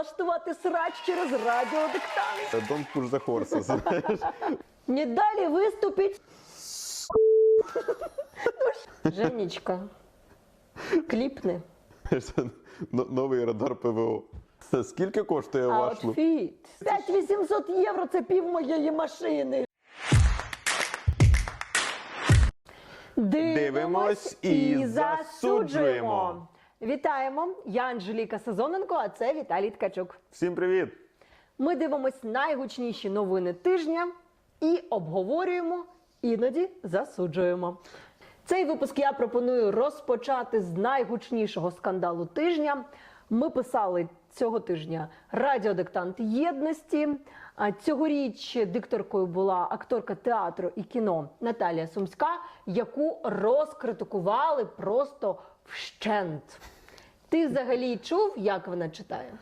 влаштувати срач через радіодиктант. Don't push the horses. знаєш. Не далі виступить. Женечка, кліпни. Це но- Новий радар ПВО. Скільки коштує ваш лук? Аутфіт. 5800 євро це пів моєї машини. Дивимось і засуджуємо. Вітаємо! Я Анжеліка Сезоненко, а це Віталій Ткачук. Всім привіт! Ми дивимось найгучніші новини тижня і обговорюємо, іноді засуджуємо. Цей випуск я пропоную розпочати з найгучнішого скандалу тижня. Ми писали цього тижня радіодиктант єдності. А Цьогоріч дикторкою була акторка театру і кіно Наталія Сумська, яку розкритикували просто вщент. Ти взагалі чув, як вона читає?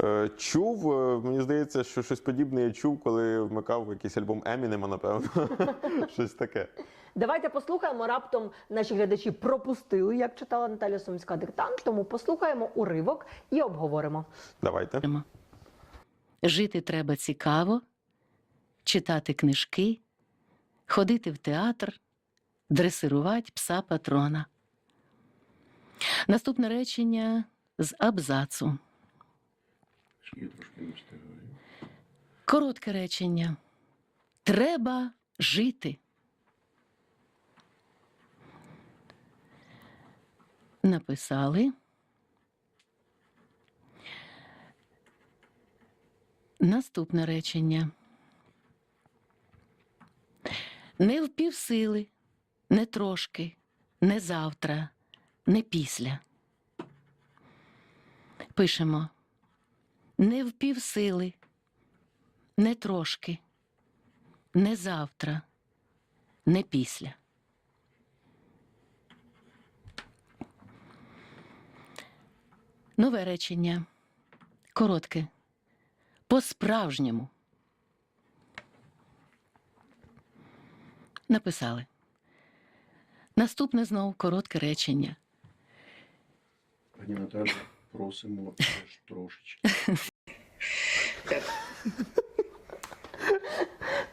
Е, Чув, е, мені здається, що щось подібне я чув, коли вмикав якийсь альбом Емінема, напевно. Щось таке. Давайте послухаємо. Раптом наші глядачі пропустили, як читала Наталя Сумська диктант. Тому послухаємо уривок і обговоримо. Давайте. Жити треба цікаво, читати книжки, ходити в театр, дресирувати пса патрона. Наступне речення з абзацу. Коротке речення. Треба жити. Написали. Наступне речення. Не впівсили, не трошки, не завтра, не після. Пишемо. Не впівсили, не трошки, не завтра, не після. Нове речення. Коротке. По-справжньому. Написали. Наступне знову коротке речення. Пані Наталі, просимо теж трошечки.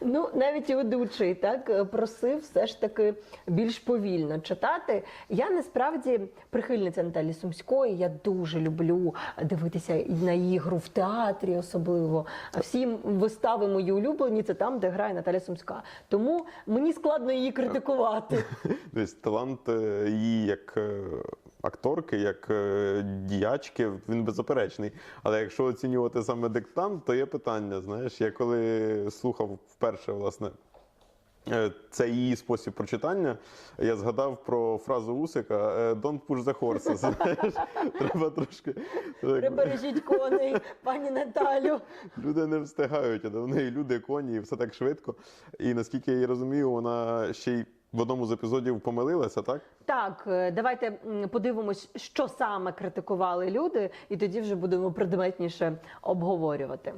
Ну, навіть і ведучий так е, просив все ж таки більш повільно читати. Я насправді прихильниця Наталі Сумської. Я дуже люблю дивитися на її гру в театрі, особливо. А всі вистави мої улюблені це там, де грає Наталя Сумська. Тому мені складно її критикувати. Тобто талант е, її як е, акторки, як е, діячки, він беззаперечний. Але якщо оцінювати саме диктант, то є питання. Знаєш, я коли слухав вперше, власне. е, Це її спосіб прочитання. Я згадав про фразу Усика е, Don't push the horses. Знаєш, Треба трошки. Прибережіть коней, пані Наталю. Люди не встигають, а в неї люди, коні, і все так швидко. І наскільки я її розумію, вона ще й в одному з епізодів помилилася, так? Так, е, давайте подивимось, що саме критикували люди, і тоді вже будемо предметніше обговорювати.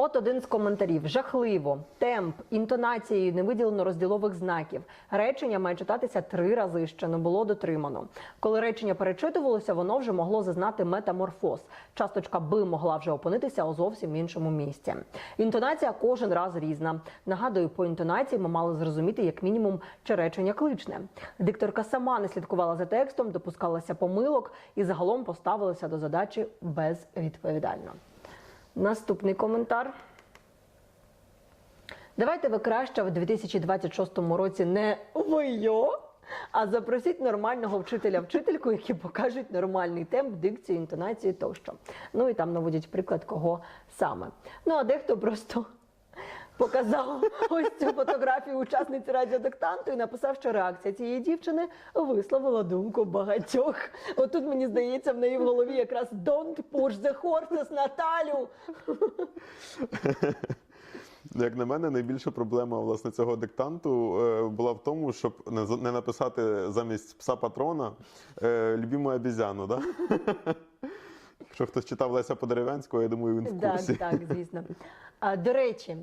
От один з коментарів: жахливо, темп, інтонацією не виділено розділових знаків. Речення має читатися три рази, ще не було дотримано. Коли речення перечитувалося, воно вже могло зазнати метаморфоз. Часточка би могла вже опинитися у зовсім іншому місці. Інтонація кожен раз різна. Нагадую, по інтонації ми мали зрозуміти як мінімум, чи речення кличне. Дикторка сама не слідкувала за текстом, допускалася помилок і загалом поставилася до задачі безвідповідально. Наступний коментар. Давайте ви краще в 2026 році не вийо, а запросіть нормального вчителя-вчительку, які покажуть нормальний темп, дикцію, інтонацію тощо. Ну і там наводять приклад, кого саме. Ну а дехто просто показав ось цю фотографію учасниці радіодиктанту і написав, що реакція цієї дівчини висловила думку багатьох. Отут мені здається, в неї в голові якраз «Don't push the horses, Наталю!» Як на мене, найбільша проблема власне цього диктанту е, була в тому, щоб не, написати замість пса патрона е, любіму обізяну. Да? Якщо хтось читав Леся Подерев'янського, я думаю, він в Так, так, звісно. А, до речі,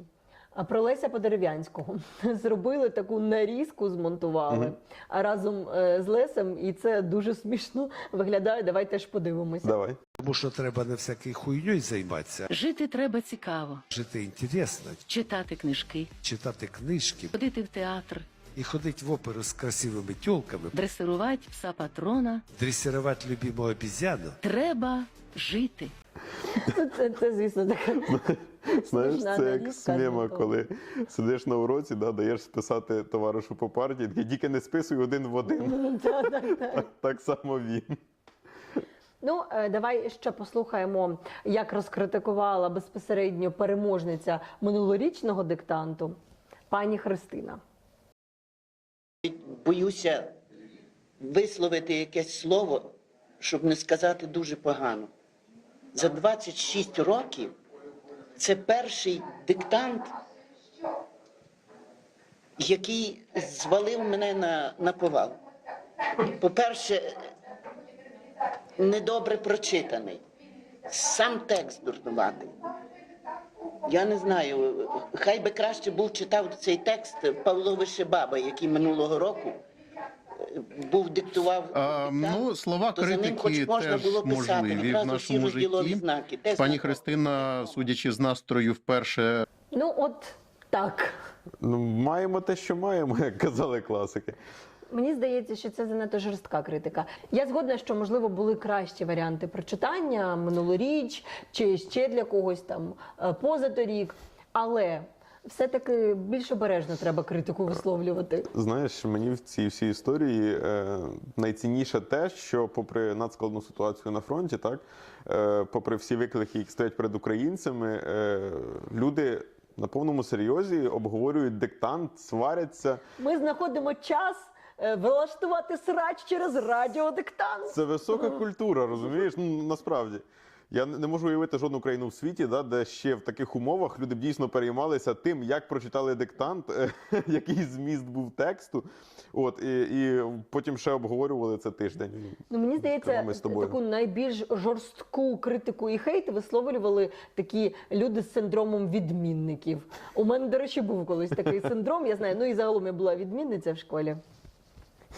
А про Леся Подерев'янського зробили таку нарізку, змонтували а разом е, з Лесем, і це дуже смішно виглядає. Давайте теж подивимося. Давай. Тому що треба не всякою хуйньою займатися, Жити треба цікаво, жити інтересно, читати книжки, читати книжки ходити в театр, і ходити в оперу з красивими тілками, дресирувати пса патрона. дресирувати любимого обізяну. Треба жити. Це, це звісно, таке. Знаєш, Смішна це як з мема, коли сидиш на уроці, да, даєш списати товаришу по партії, такий, тільки не списуй один в один. Так, так само він. Ну, е, давай ще послухаємо, як розкритикувала безпосередньо переможниця минулорічного диктанту пані Христина. боюся висловити якесь слово, щоб не сказати дуже погано. За 26 років це перший диктант, який звалив мене на, на повал. По-перше, недобре прочитаний. Сам текст дурнуватий. Я не знаю, хай би краще був читав цей текст Павло Вишебаба, який минулого року був диктував. А, ну, слова то за ним критики хоч можна теж було писати, можливі в нашому житті. знаки. Де Пані? Христина, судячи з настрою, вперше Ну, от так. Ну, маємо те, що маємо, як казали класики. Мені здається, що це занадто жорстка критика. Я згодна, що можливо були кращі варіанти прочитання минулоріч чи ще для когось там е, позаторік, але все-таки більш обережно треба критику висловлювати. Знаєш, мені в цій всій історії е, найцінніше те, що, попри надскладну ситуацію на фронті, так е, попри всі виклики, які стоять перед українцями, е, люди на повному серйозі обговорюють диктант, сваряться. Ми знаходимо час е, влаштувати срач через радіодиктант. Це висока культура, розумієш? Ну насправді. Я не можу уявити жодну країну в світі, да, де ще в таких умовах люди б дійсно переймалися тим, як прочитали диктант, е, який зміст був тексту. От і, і потім ще обговорювали це тиждень. Ну мені здається, з тобою. таку найбільш жорстку критику і хейт висловлювали такі люди з синдромом відмінників. У мене, до речі, був колись такий синдром. Я знаю, ну і загалом я була відмінниця в школі.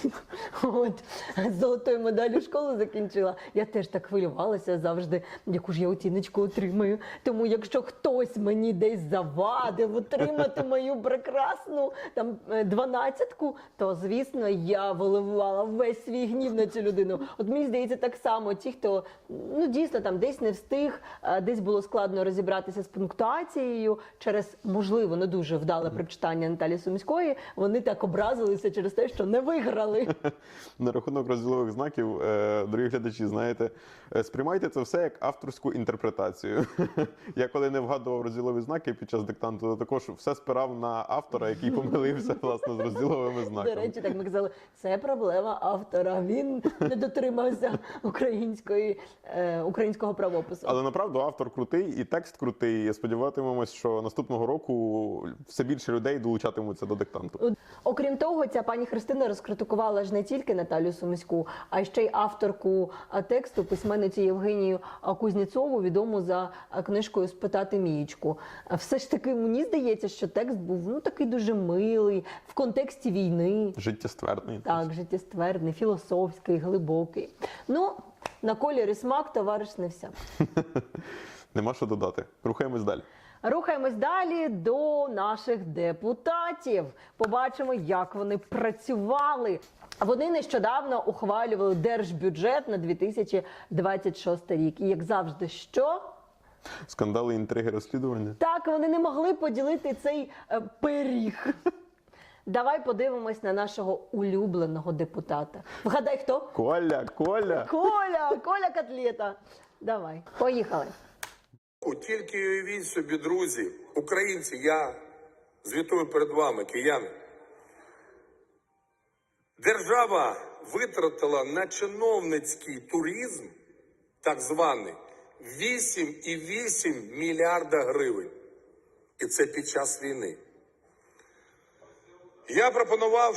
От з золотою медаллю школу закінчила. Я теж так хвилювалася завжди, яку ж я оціночку отримаю. Тому якщо хтось мені десь завадив отримати мою прекрасну там е, дванадцятку, то звісно я виливала весь свій гнів на цю людину. От мені здається, так само ті, хто ну дійсно там десь не встиг, десь було складно розібратися з пунктуацією через можливо не дуже вдале прочитання Наталі Сумської. Вони так образилися через те, що не виграли. На рахунок розділових знаків, е, дорогі глядачі, знаєте, е, сприймайте це все як авторську інтерпретацію. Я коли не вгадував розділові знаки під час диктанту, то також все спирав на автора, який помилився власне з розділовими знаками. До речі, так ми казали, це проблема автора. Він не дотримався української е, українського правопису. Але направду автор крутий і текст крутий. І сподіватимемось, що наступного року все більше людей долучатимуться до диктанту. Окрім того, ця пані Христина розкритикувала ж не тільки Наталю Сумську, а ще й авторку тексту, письменницю Євгенію а, Кузнєцову, відому за книжкою Спитати Мієчку. Все ж таки, мені здається, що текст був ну такий дуже милий в контексті війни. Життєстверний. Так, життєстверний, філософський, глибокий. Ну, на кольорі смак, товариш не вся. Нема що додати. Рухаємось далі. Рухаємось далі до наших депутатів. Побачимо, як вони працювали. Вони нещодавно ухвалювали держбюджет на 2026 рік. І як завжди, що Скандали, інтриги, розслідування. так вони не могли поділити цей е, пиріг. Давай подивимось на нашого улюбленого депутата. Вгадай, хто? Коля, Коля! Коля, Коля Котлета. Давай, поїхали. Тільки уявіть собі, друзі, українці, я звітую перед вами, кияни. Держава витратила на чиновницький туризм, так званий, 8,8 мільярда гривень. І це під час війни. Я пропонував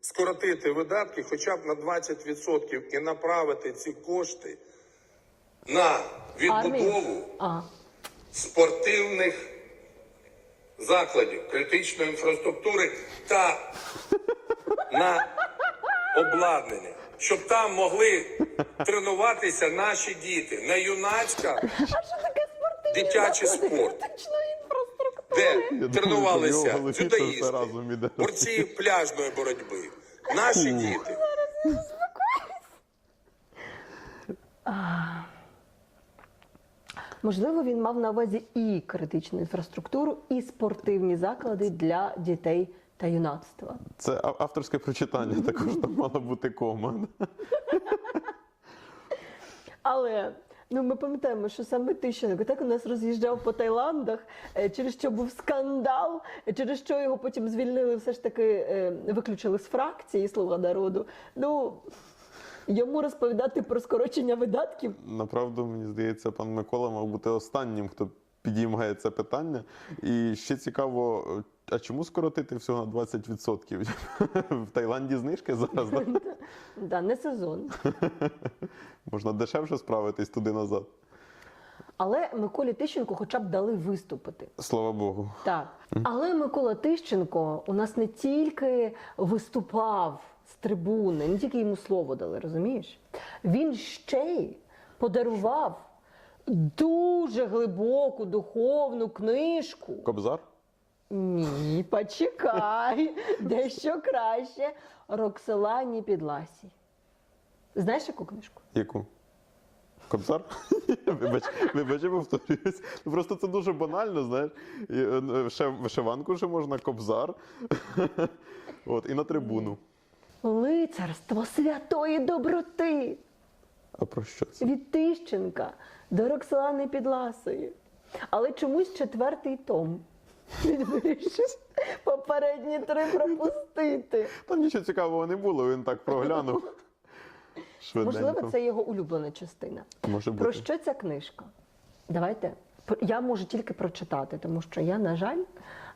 скоротити видатки хоча б на 20% і направити ці кошти на відбудову А, спортивних закладів критичної інфраструктури та на обладнання, щоб там могли тренуватися наші діти. Не юнацька, дитячий спорт, де Я тренувалися дзюдоїсти, борці пляжної боротьби. Наші діти. Можливо, він мав на увазі і критичну інфраструктуру, і спортивні заклади для дітей та юнацтва. Це авторське прочитання, також там мала бути кома. Але ну ми пам'ятаємо, що саме Тищенко так у нас роз'їжджав по Таїландах, е, через що був скандал, е, через що його потім звільнили, все ж таки е, виключили з фракції Слуга народу. Ну йому розповідати про скорочення видатків. Направду, мені здається, пан Микола мав бути останнім, хто підіймає це питання. І ще цікаво, а чому скоротити всього на 20%? В Таїланді знижки зараз, да? Да, не сезон. Можна дешевше справитись туди назад. Але Миколі Тищенку хоча б дали виступити. Слава Богу. Так. Але Микола Тищенко у нас не тільки виступав з трибуни, не тільки йому слово дали, розумієш? Він ще й подарував дуже глибоку духовну книжку. Кобзар? Ні, почекай, дещо краще. Роксолані Підласій. Знаєш яку книжку? Яку? Кобзар? Вибач, вибач, я повторююсь. Ну, Просто це дуже банально, знаєш. І, е, Ще вишиванку ще можна, кобзар. От, і на трибуну. Лицарство святої доброти. А про що це? від Тищенка до Роксолани Підласої. Але чомусь четвертий том. Він вирішив попередні три пропустити. Там нічого цікавого не було, він так проглянув. Швиденько. Можливо, це його улюблена частина. Може бути. Про що ця книжка? Давайте. Я можу тільки прочитати, тому що я, на жаль,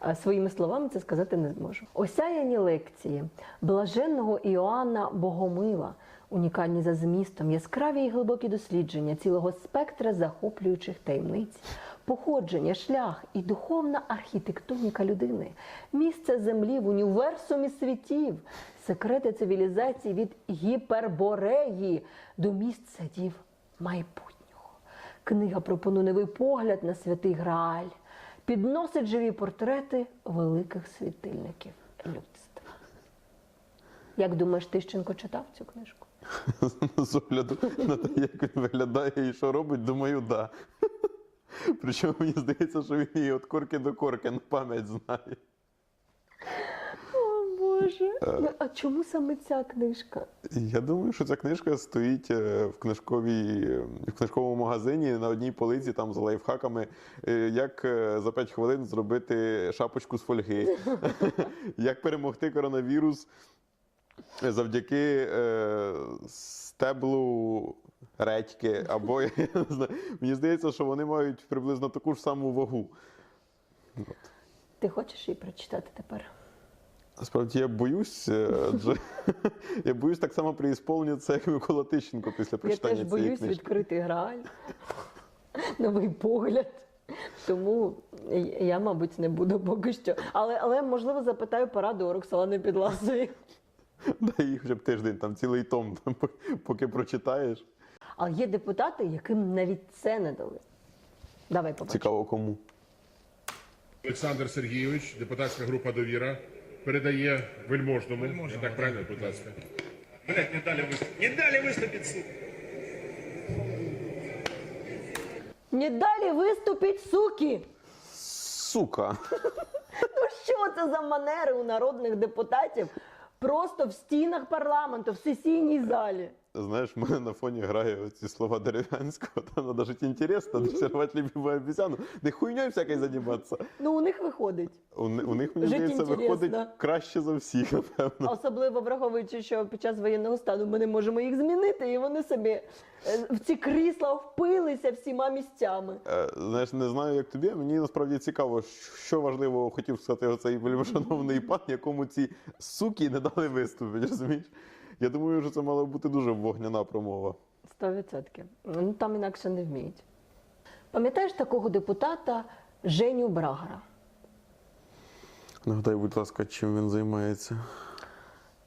е, своїми словами це сказати не зможу. Осяяні лекції блаженного Іоанна Богомила, унікальні за змістом, яскраві і глибокі дослідження цілого спектра захоплюючих таємниць, походження, шлях і духовна архітектоніка людини, місце землі в універсумі світів, секрети цивілізації від гіпербореї до місць садів майбутнього. Книга пропонує новий погляд на святий Грааль, підносить живі портрети великих світильників людства. Як думаєш, Тищенко читав цю книжку? З огляду на те, як він виглядає і що робить, думаю, да. Причому мені здається, що він її від корки до корки на пам'ять знає. Боже. Ну, А чому саме ця книжка? Я думаю, що ця книжка стоїть е, в книжковій в книжковому магазині на одній полиці там з лайфхаками, е, як е, за 5 хвилин зробити шапочку з фольги, як перемогти коронавірус завдяки е, стеблу редьки. Або я не знаю. Мені здається, що вони мають приблизно таку ж саму вагу. Ти хочеш її прочитати тепер? Насправді я боюсь, е, адже я боюсь так само преісполнитися, як Микола Тищенко після Я прочитання теж боюсь книжки. відкрити Грааль. Новий погляд. Тому я, мабуть, не буду поки що. Але, але можливо, запитаю пораду у Роксолани Підласої. Дай їй хоча б тиждень, там цілий том, там, поки прочитаєш. Але є депутати, яким навіть це не дали. Давай побачимо. Цікаво кому. Олександр Сергійович, депутатська група довіра, передає вельможному. Я так правильно, будь ласка. Блять, не дали выступить. Не дали выступить, сука. Не далі виступить суки. Сука! Ну що це за манери у народних депутатів? Просто в стінах парламенту, в сесійній залі. Знаєш, в мене на фоні грає ці слова дерев'янського, там треба жити інтересно, дрессировать любимую обезьяну. Не хуйньою всякою займатися. Ну, у них виходить. У, у них, мені Жить здається, виходить краще за всіх, напевно. Особливо враховуючи, що під час воєнного стану ми не можемо їх змінити, і вони собі е, в ці крісла впилися всіма місцями. Е, Знаєш, не знаю, як тобі, мені насправді цікаво, що важливо хотів сказати оцей вельмишановний пан, якому ці суки не дали виступити, розумієш? Я думаю, що це мала бути дуже вогняна промова. Сто відсотків. Ну там інакше не вміють. Пам'ятаєш такого депутата Женю Брагара? Нагадай, будь ласка, чим він займається.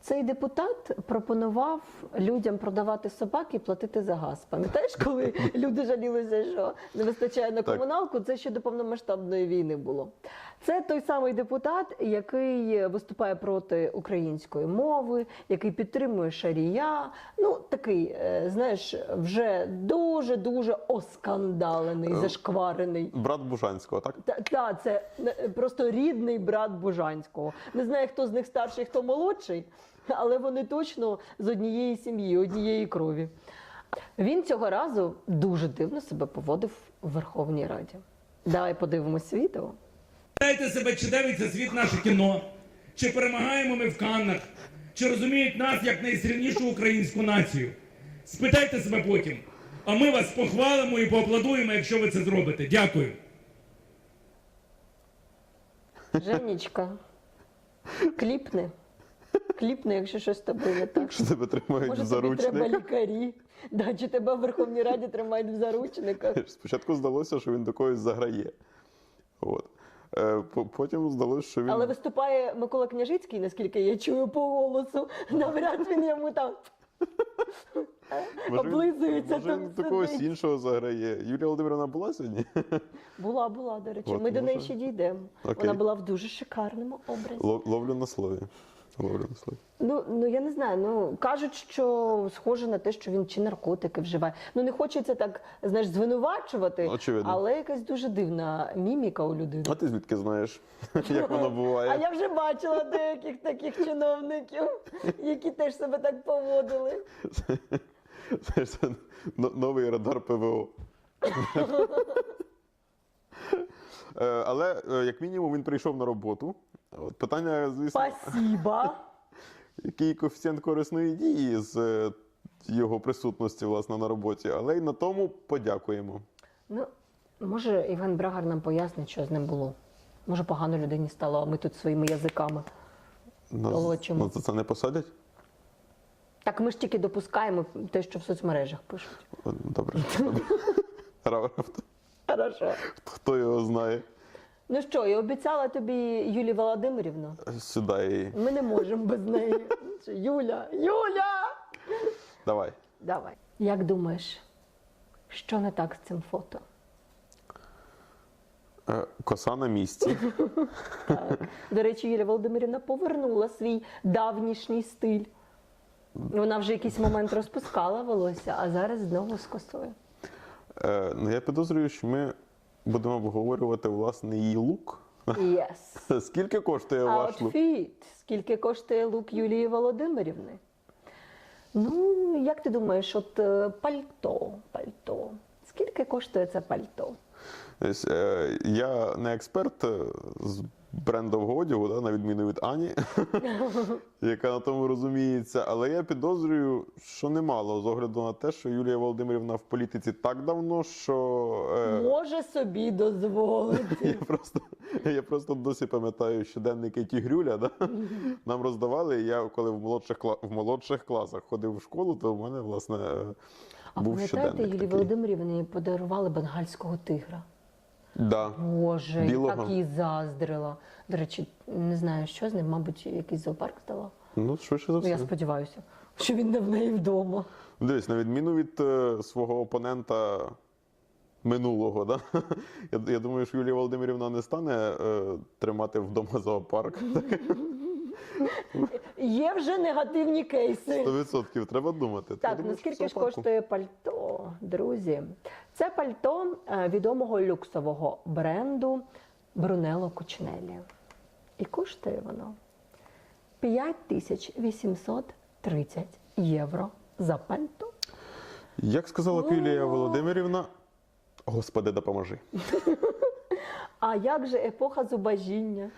Цей депутат пропонував людям продавати собак і платити за газ. Пам'ятаєш, коли люди жалілися, що не вистачає на комуналку? Це ще до повномасштабної війни було. Це той самий депутат, який виступає проти української мови, який підтримує шарія. Ну такий, е, знаєш, вже дуже дуже оскандалений, зашкварений. Брат Бужанського, так? Та, та це е, просто рідний брат Бужанського. Не знаю, хто з них старший, хто молодший, але вони точно з однієї сім'ї, однієї крові. Він цього разу дуже дивно себе поводив у Верховній Раді. Давай подивимось відео. Питайте себе, чи дивиться світ наше кіно, чи перемагаємо ми в Каннах, чи розуміють нас як найсильнішу українську націю. Спитайте себе потім. А ми вас похвалимо і поаплодуємо, якщо ви це зробите. Дякую. Женічка, кліпни. Кліпни, якщо щось з тобою не так. Що тебе тримають Може, в тобі треба заручниках? лікарі? Да, чи тебе в Верховній Раді тримають в заручниках? Спочатку здалося, що він до когось заграє. От. Е, по- Потім здалося, що він. Але виступає Микола Княжицький, наскільки я чую по голосу. Навряд він йому там облизується може, там він до когось іншого заграє. Юлія Володимировна була сьогодні? Була, була, до речі. Ми до неї ще дійдемо. Вона була в дуже шикарному образі. Лов- Ловлю на слові. На. Ну, ну я не знаю. Ну кажуть, що схоже на те, що він чи наркотики вживає. Ну не хочеться так, знаєш, звинувачувати, Очевидно. але якась дуже дивна міміка у людини. А ти звідки знаєш, як воно буває? А я вже бачила деяких таких чиновників, які теж себе так поводили. Знаєш, це но- новий радар ПВО. Е, Але е, як мінімум він прийшов на роботу. От питання, звісно, Спасіба. який коефіцієнт корисної дії з е, його присутності власне на роботі, але й на тому подякуємо. Ну, може, Євген Брагар нам пояснить, що з ним було. Може, погано людині стало, а ми тут своїми язиками. Нас, Толочимо. нас за це не посадять? Так ми ж тільки допускаємо те, що в соцмережах пишуть. Добре. добре. Хорошо. Хто його знає? Ну що, я обіцяла тобі Юлію Володимирівну. Сюди її. Ми не можемо без неї. Юля, Юля! Давай. Давай. Як думаєш, що не так з цим фото? Е, Коса на місці. До речі, Юлія Володимирівна повернула свій давнішній стиль. Вона вже якийсь момент розпускала волосся, а зараз знову з косою. Е, Ну, я підозрюю, що ми будемо обговорювати власне її лук. Yes. Скільки коштує ваш лук? Скільки коштує лук Юлії Володимирівни? Ну, як ти думаєш, от е, пальто, пальто. Скільки коштує це пальто? Е, Я не експерт з брендового одягу, да, на відміну від Ані, яка на тому розуміється. Але я підозрюю, що немало з огляду на те, що Юлія Володимирівна в політиці так давно, що е, Може собі дозволити. я просто я просто досі пам'ятаю щоденники Тігрюля. Да? Нам роздавали. Я коли в молодших в молодших класах ходив в школу, то в мене власне А пам'ятаєте. Юлії. Володимирівні подарували бенгальського тигра? Да. Боже, Білого? так їй заздрила. До речі, не знаю, що з ним, мабуть, якийсь зоопарк здала. Ну, швидше за Ну, я сподіваюся, що він не в неї вдома. Дивись, на відміну від е, свого опонента минулого, да? я, я думаю, що Юлія Володимирівна не стане е, тримати вдома зоопарк. Є вже негативні кейси. 100% треба думати. Так, наскільки ж коштує пальто, друзі? Це пальто е, відомого люксового бренду Брунело Кучнелі. І коштує воно 5830 євро за пальто. Як сказала б Юлія Володимирівна, Господи, допоможи. А як же епоха зубожіння?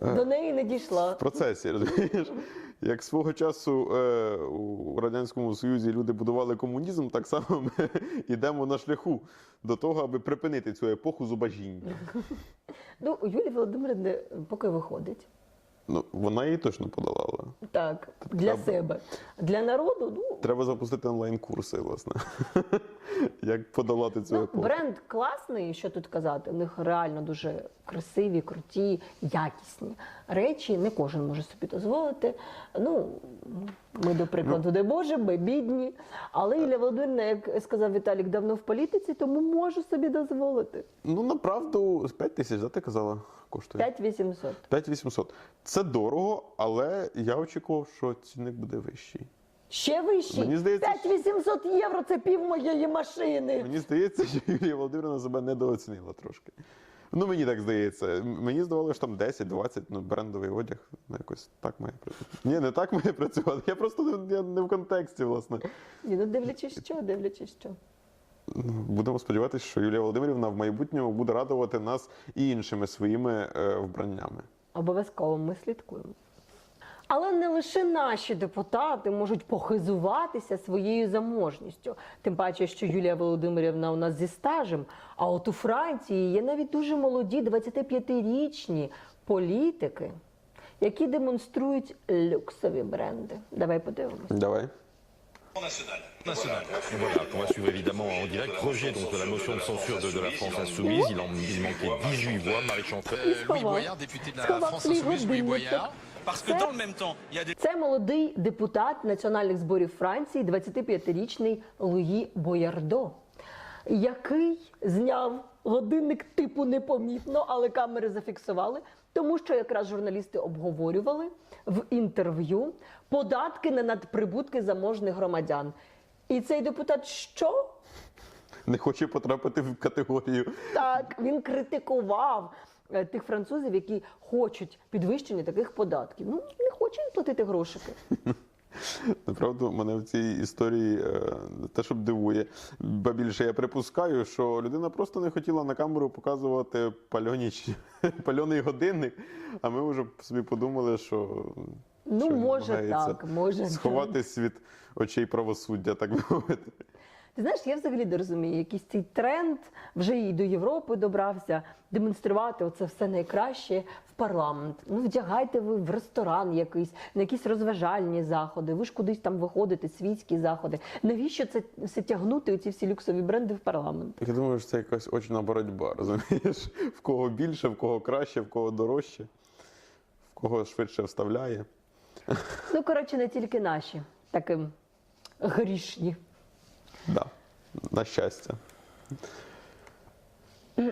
До неї не дійшла. В процесі, розумієш? Як свого часу е, у Радянському Союзі люди будували комунізм, так само ми йдемо на шляху до того, аби припинити цю епоху зубажіння. Ну, Юлії Володимирівни поки виходить. Ну, вона її точно подолала. Так, для себе. Для народу, ну, Треба запустити онлайн-курси, власне. Як подолати цю Ну, епоху. бренд класний, що тут казати. У них реально дуже красиві, круті, якісні речі. Не кожен може собі дозволити. Ну, ми, до прикладу, не можемо, ми бідні. Але Ілля Володимирівна, як сказав Віталік, давно в політиці, тому можу собі дозволити. Ну, направду, 5 тисяч, да, ти казала, коштує? 5800. 5800. Це дорого, але я очікував, що цінник буде вищий. Ще вищий. Мені здається, 5800 євро це пів моєї машини. Мені здається, що Юлія Володимирівна себе недооцінила трошки. Ну, мені так здається. Мені здавалося, що там 10-20, ну, брендовий одяг, ну, якось так має працювати. Ні, не так має працювати. Я просто не, я не в контексті, власне. Ні, ну дивлячись що, дивлячись що. Будемо сподіватися, що Юлія Володимирівна в майбутньому буде радувати нас і іншими своїми е, вбраннями. Обов'язково ми слідкуємо. Але не лише наші депутати можуть похизуватися своєю заможністю. Тим паче, що Юлія Володимирівна у нас зі стажем. А от у Франції є навіть дуже молоді 25-річні політики, які демонструють люксові бренди. Давай подивимося. Давай. National. Voilà, qu'on va suivre évidemment en direct. Rejet donc de la motion de censure de, de la France Insoumise. Il, en, il manquait 18 voix. Marie Chanfray. І сховав. Сховав свій годинничок. Parce que Це- dans le même temps, il y a des Це молодий депутат національних зборів Франції, 25-річний Луї Боярдо, який зняв годинник типу непомітно, але камери зафіксували, тому що якраз журналісти обговорювали в інтерв'ю податки на надприбутки заможних громадян. І цей депутат що? Не хоче потрапити в категорію. Так, він критикував е, тих французів, які хочуть підвищення таких податків. Ну, не хоче платити грошики. Направду, мене в цій історії е, те, щоб дивує. Ба більше я припускаю, що людина просто не хотіла на камеру показувати пальоні, чи- пальоний годинник, а ми вже собі подумали, що. Ну, що може так, може так. сховатись від очей правосуддя, так би мовити. Ти знаєш, я взагалі не розумію, якийсь цей тренд вже і до Європи добрався демонструвати оце все найкраще в парламент. Ну, вдягайте ви в ресторан якийсь, на якісь розважальні заходи. Ви ж кудись там виходите, світські заходи. Навіщо це все тягнути оці всі люксові бренди в парламент? Я думаю, що це якась очна боротьба, розумієш? В кого більше, в кого краще, в кого дорожче, в кого швидше вставляє. Ну, коротше, не тільки наші таким грішні. Да. На щастя.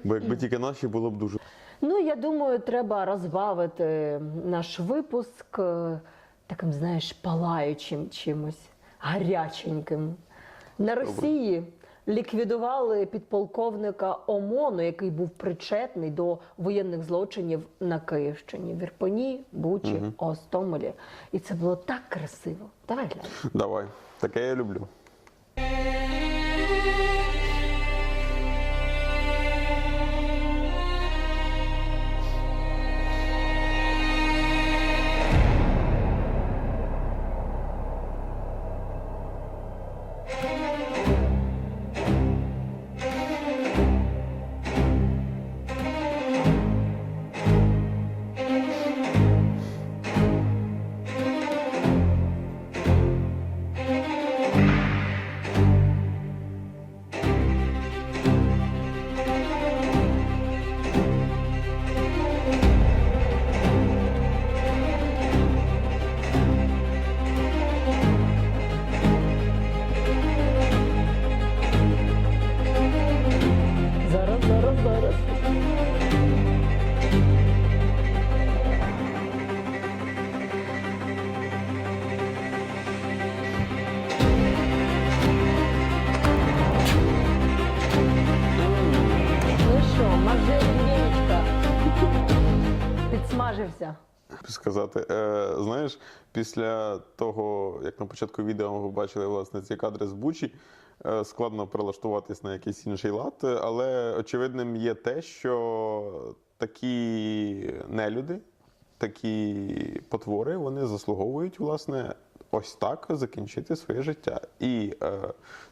Бо якби тільки наші було б дуже. Ну, я думаю, треба розбавити наш випуск е, таким, знаєш, палаючим чимось, гаряченьким. На Росії ліквідували підполковника ОМОНу, який був причетний до воєнних злочинів на Київщині, в Ірпені, Бучі, Остомелі. І це було так красиво. Давай глянемо. Давай. Таке я люблю. Сказати. Е, знаєш, після того, як на початку відео ми побачили власне ці кадри з Бучі, е, складно прилаштуватись на якийсь інший лад, але очевидним є те, що такі нелюди, такі потвори, вони заслуговують, власне, ось так закінчити своє життя. І е,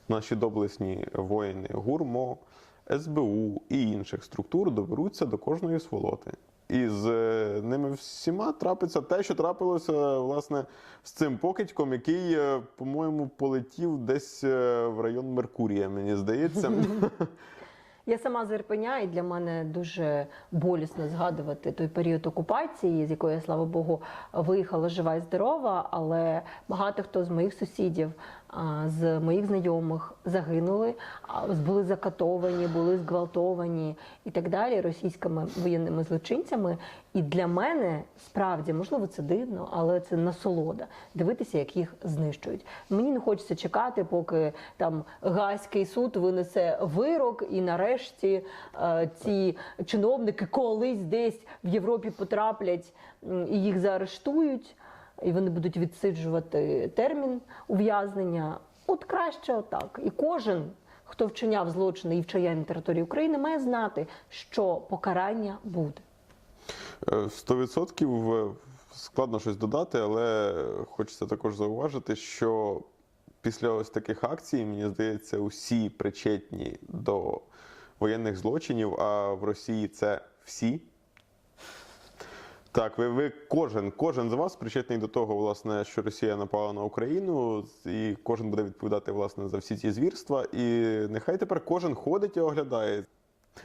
наші доблесні воїни Гурмо, СБУ і інших структур доберуться до кожної сволоти. І з е, ними всіма трапиться те, що трапилося власне з цим покидьком, який, е, по-моєму, полетів десь е, в район Меркурія, мені здається. Я сама з Ірпеня, і для мене дуже болісно згадувати той період окупації, з якої, слава Богу, виїхала жива і здорова. Але багато хто з моїх сусідів, з моїх знайомих загинули, були закатовані, були зґвалтовані і так далі російськими воєнними злочинцями. І для мене справді можливо це дивно, але це насолода дивитися, як їх знищують. Мені не хочеться чекати, поки там Гаазький суд винесе вирок, і нарешті е, ці чиновники колись десь в Європі потраплять і їх заарештують, і вони будуть відсиджувати термін ув'язнення. От краще отак. І кожен. Хто вчиняв злочини і вчиняє на території України, має знати, що покарання буде. Е, 100% складно щось додати, але хочеться також зауважити, що після ось таких акцій, мені здається, усі причетні до воєнних злочинів, а в Росії це всі. Так, ви, ви кожен, кожен з вас причетний до того, власне, що Росія напала на Україну, і кожен буде відповідати власне за всі ці звірства. І нехай тепер кожен ходить і оглядає.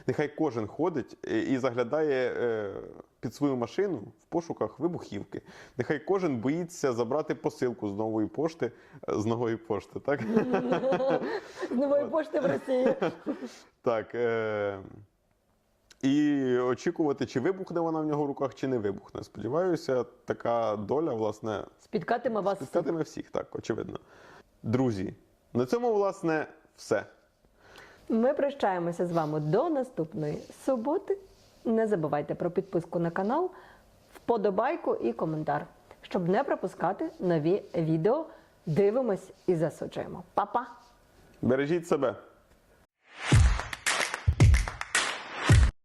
Нехай кожен ходить і заглядає е, під свою машину в пошуках вибухівки. Нехай кожен боїться забрати посилку з нової пошти, е, з нової пошти, так? З нової пошти в Росії. Так. І очікувати, чи вибухне вона в нього в руках, чи не вибухне. Сподіваюся, така доля, власне, Спіткатиме вас спіткатиме всіх, так, очевидно. Друзі, на цьому, власне, все. Ми прощаємося з вами до наступної суботи. Не забувайте про підписку на канал, вподобайку і коментар, щоб не пропускати нові відео. Дивимось і засуджуємо. Па-па! Бережіть себе.